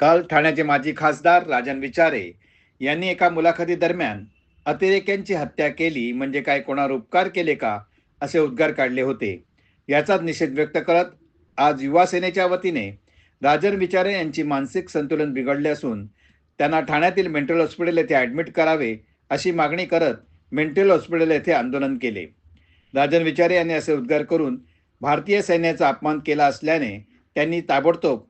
काल ठाण्याचे माजी खासदार राजन विचारे यांनी एका मुलाखतीदरम्यान अतिरेक्यांची हत्या केली म्हणजे काय कोणावर उपकार केले का असे उद्गार काढले होते. याचाच निषेध व्यक्त करत आज युवा सेनेच्या वतीने राजन विचारे यांची मानसिक संतुलन बिघडले असून त्यांना ठाण्यातील मेंटल हॉस्पिटल येथे ॲडमिट करावे अशी मागणी करत मेंटल हॉस्पिटल येथे आंदोलन केले. राजन विचारे यांनी असे उद्गार करून भारतीय सैन्याचा अपमान केला असल्याने त्यांनी ताबडतोब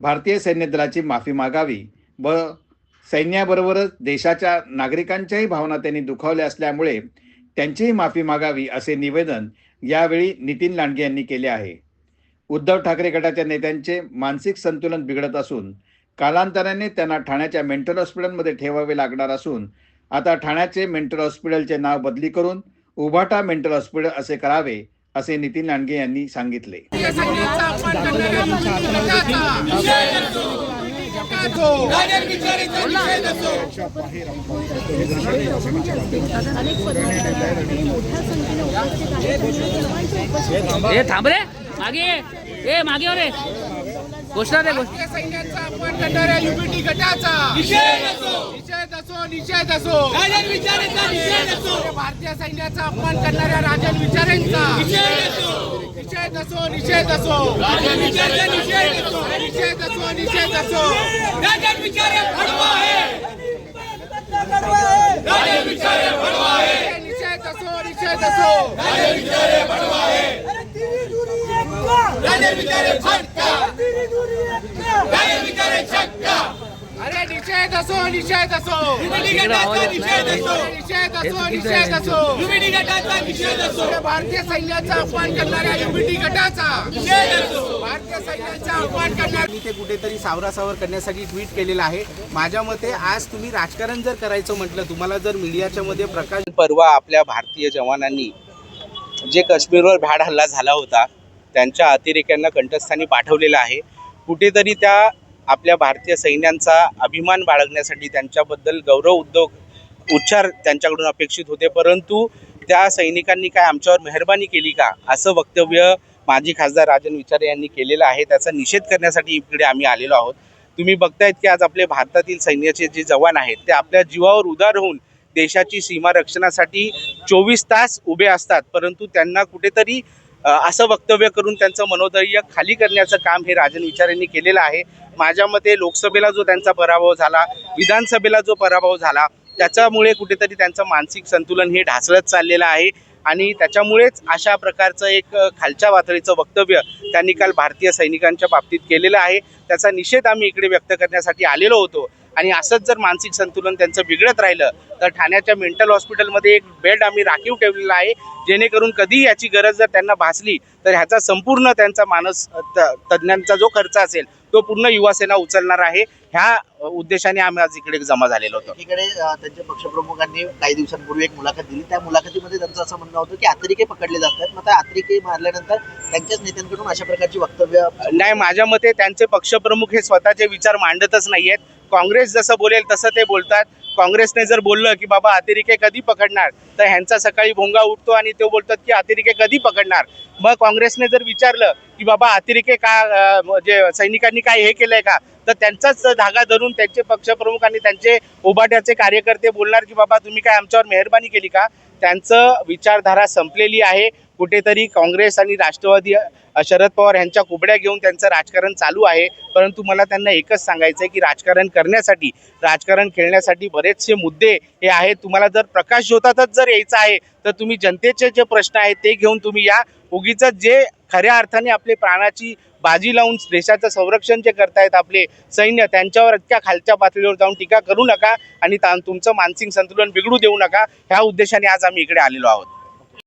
भारतीय सैन्य दलाची माफी मागावी व सैन्याबरोबरच देशाच्या नागरिकांच्याही भावना त्यांनी दुखावल्या असल्यामुळे त्यांचीही माफी मागावी असे निवेदन यावेळी नितीन लांडगे यांनी केले आहे. उद्धव ठाकरे गटाच्या नेत्यांचे मानसिक संतुलन बिघडत असून कालांतराने त्यांना ठाण्याच्या मेंटल हॉस्पिटलमध्ये ठेवावे लागणार असून आता ठाण्याचे मेंटल हॉस्पिटलचे नाव बदली करून उभाटा मेंटल हॉस्पिटल असे करावे असे नितीन लांडगे यांनी सांगितले. थांबरे थांब रे. मागे ए मागे हो रे. घोषणा दे घोषणा. सैन्याचा अपमान करणाऱ्या युपीटी गटाचा. निषेध असो. निषेध असो भारतीय सैन्याचा अपमान करणाऱ्या राजन विचारेंचा. निषेध असो. निषेध असो निषेध असो. निषेध असो. निषेध असो निषेध असो. अरे निषेध असो निषेध असो. निषेध असो. निषेध असो निषेध असो. अरे भारतीय सैन्याचा अपमान करणाऱ्या गटाचा. भारतीय सैन्याचा अपमान करणाऱ्या मी ते कुठेतरी सावरासावर करण्यासाठी ट्विट केलेलं आहे. माझ्या मते आज तुम्ही राजकारण जर करायचं म्हटलं तुम्हाला जर मीडियाच्या मध्ये प्रकाश परवा आपल्या भारतीय जवानांनी जे काश्मीरवर भ्याड हल्ला झाला होता त्यांच्या अतिरेक्यांना कंठस्थानी पाठवलेलं आहे. कुठेतरी त्या आपल्या भारतीय सैन्यांचा अभिमान बाळगण्यासाठी त्यांच्याबद्दल गौरव उद्योग उच्चार त्यांच्याकडून अपेक्षित होते. परंतु त्या सैनिकांनी काय आमच्यावर मेहरबानी केली का? असं वक्तव्य माजी खासदार राजन विचारे यांनी केलेलं आहे. त्याचा निषेध करण्यासाठी इकडे आम्ही आलेलो आहोत. तुम्ही बघतायत की आज आपले भारतातील सैन्याचे जे जवान आहेत ते आपल्या जीवावर उदार होऊन देशाची सीमा रक्षणासाठी चोवीस तास उभे असतात. परंतु त्यांना कुठेतरी असं वक्तव्य करून त्यांचं मनोधैर्य खाली करण्याचं काम हे राजन विचार यांनी केलेलं आहे. माझ्या मते लोकसभेला जो त्यांचा पराभव झाला विधानसभेला जो पराभव झाला त्याच्यामुळे कुठेतरी त्यांचं मानसिक संतुलन हे ढासळत चाललेलं आहे. आणि त्याच्यामुळेच अशा प्रकारचं एक खालच्या पातळीचं वक्तव्य त्यांनी काल भारतीय सैनिकांच्या बाबतीत केलेलं आहे. त्याचा निषेध आम्ही इकडे व्यक्त करण्यासाठी आलेलो होतो. आणि असंच जर मानसिक संतुलन त्यांचं बिघडत राहिलं तर ठाण्याच्या मेंटल हॉस्पिटलमध्ये एक बेड आम्ही राखीव ठेवलेला आहे. जेणेकरून कधीही याची गरज जर त्यांना भासली तर ह्याचा संपूर्ण त्यांचा मानस त- तज्ज्ञांचा जो खर्च असेल तो पूर्ण युवासेना उचलणार आहे. ह्या उद्देशाने आम्ही आज इकडे जमा झालेलो होतो. एकीकडे अ, त्यांच्या पक्षप्रमुखांनी काही दिवसांपूर्वी एक मुलाखत दिली. त्या मुलाखतीमध्ये त्यांचं असं म्हणणं होतं की अतिरेके पकडले जातात. मग त्या अतिरेके मारल्यानंतर त्यांच्याच नेत्यांकडून अशा प्रकारची वक्तव्य नाही माझ्या मते त्यांचे पक्षप्रमुख हे स्वतःचे विचार मांडतच नाहीयेत. काँग्रेस जसं बोलेल तसं ते बोलतात. काँग्रेसने जर बोललं की बाबा अतिरेके कधी पकडणार? तर ह्यांचा सकाळी भोंगा उठतो आणि ते बोलतात की अतिरेके कधी पकडणार? मग काँग्रेसने जर विचारलं की बाबा अतिरेके का म्हणजे सैनिकांनी काय हे केलंय का? तर त्यांचाच धागा धरून त्यांचे पक्षप्रमुख आणि त्यांचे उभाट्याचे कार्यकर्ते बोलणार की बाबा तुम्ही काय आमच्यावर मेहरबानी केली का? त्यांचं विचारधारा संपलेली आहे. कुठेतरी काँग्रेस आणि राष्ट्रवादी शरद पवार यांच्या कुबड्या घेऊन त्यांचं राजकारण चालू आहे. परंतु मला त्यांना एकच सांगायचं आहे की राजकारण करण्यासाठी राजकारण खेळण्यासाठी बरेचसे मुद्दे हे आहेत. तुम्हाला जर प्रकाश ज्योतातच जर यायचं आहे तर तुम्ही जनतेचे जे प्रश्न आहेत ते घेऊन तुम्ही या. उगीच जे खऱ्या अर्थाने आपले प्राणाची बाजी लावून देशाचं संरक्षण जे करतायत आपले सैन्य त्यांच्यावर इतक्या खालच्या पातळीवर जाऊन टीका करू नका आणि तुमचं मानसिक संतुलन बिघडू देऊ नका. ह्या उद्देशाने आज आम्ही इकडे आलेलो आहोत.